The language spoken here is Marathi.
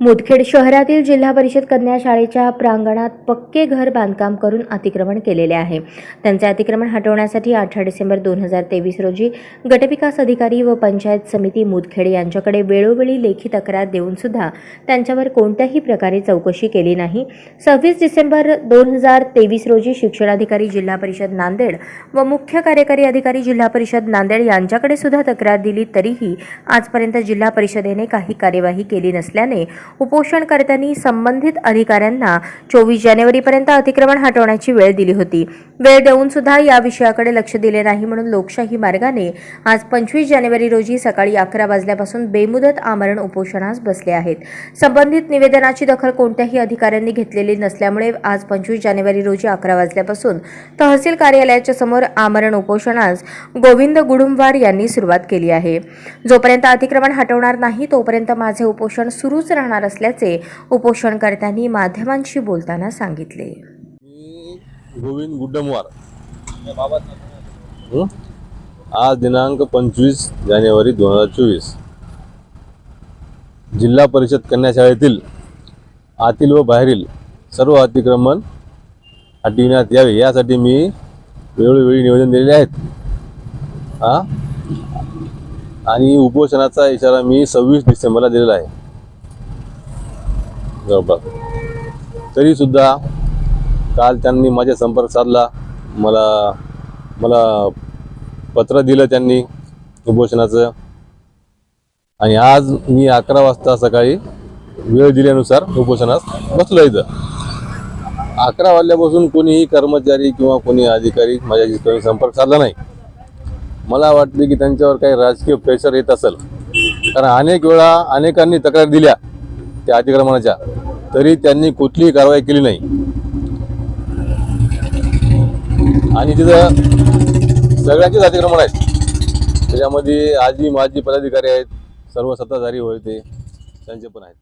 मुदखेड शहरातील जिल्हा परिषद कन्या शाळेच्या प्रांगणात पक्के घर बांधकाम करून अतिक्रमण केलेले आहे. त्यांचे अतिक्रमण हटवण्यासाठी अठरा डिसेंबर दोन हजार तेवीस रोजी गटविकास अधिकारी व पंचायत समिती मुदखेड यांच्याकडे वेळोवेळी लेखी तक्रार देऊन सुद्धा त्यांच्यावर कोणत्याही प्रकारे चौकशी केली नाही. सव्वीस डिसेंबर दोन हजार तेवीस रोजी शिक्षणाधिकारी जिल्हा परिषद नांदेड व मुख्य कार्यकारी अधिकारी जिल्हा परिषद नांदेड यांच्याकडे सुद्धा तक्रार दिली तरीही आजपर्यंत जिल्हा परिषदेने काही कार्यवाही केली नसल्याने उपोषणकर्त्यांनी संबंधित अधिकाऱ्यांना चोवीस जानेवारीपर्यंत अतिक्रमण हटवण्याची वेळ दिली होती. वेळ देऊन सुद्धा या विषयाकडे लक्ष दिले नाही म्हणून लोकशाही मार्गाने आज पंचवीस जानेवारी रोजी सकाळी अकरा वाजल्यापासून बेमुदत आमरण उपोषणास बसले आहेत. संबंधित निवेदनाची दखल कोणत्याही अधिकाऱ्यांनी घेतलेली नसल्यामुळे आज पंचवीस जानेवारी रोजी अकरा वाजल्यापासून तहसील कार्यालयाच्या समोर आमरण उपोषणास गोविंद गुडुंबवार यांनी सुरुवात केली आहे. जोपर्यंत अतिक्रमण हटवणार नाही तोपर्यंत माझे उपोषण सुरूच राहणार असल्याचे उपोषणकर्त्यांनी माध्यमांशी बोलताना सांगितले. गोविंद गुड्डमवार. आज दिनांक पंचवीस जानेवारी दोन हजार चोवीस. जिल्हा परिषद कन्या शाळेतील आतील व बाहेरील सर्व अतिक्रमण हटविण्यात यावे यासाठी मी वेळोवेळी निवेदन दिलेले आहेत. हा आणि उपोषणाचा इशारा मी सव्वीस डिसेंबरला दिलेला आहे. जवळपास तरीसुद्धा काल त्यांनी माझ्या संपर्क साधला. मला मला पत्र दिलं त्यांनी उपोषणाचं. आणि आज मी अकरा वाजता सकाळी वेळ दिल्यानुसार उपोषणास बसलो इथं. अकरा वाजल्यापासून कोणीही कर्मचारी किंवा कोणी अधिकारी माझ्याशी कोणी संपर्क साधला नाही. मला वाटले की त्यांच्यावर काही राजकीय प्रेशर येत असेल. कारण अनेक वेळा अनेकांनी तक्रार दिल्या. त्या अतिक्रमणाच्या तरी त्यांनी कुठलीही कारवाई केली नाही. आणि तिथं सगळ्यांचीच अतिक्रमण आहेत. त्याच्यामध्ये आजी माजी पदाधिकारी आहेत सर्व सत्ताधारी होते त्यांचे पण आहेत.